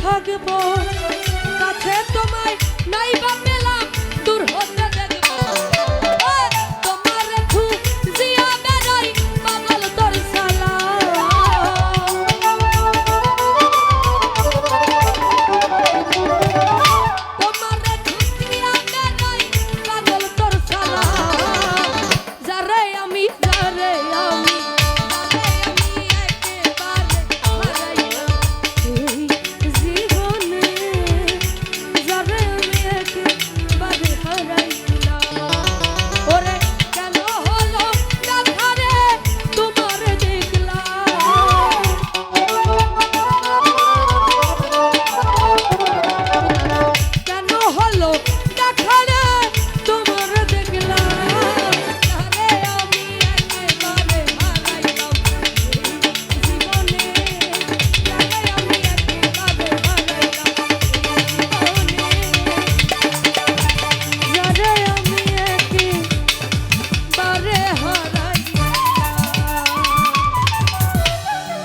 থাকব। কাছে তোমায় নাই বা Pelo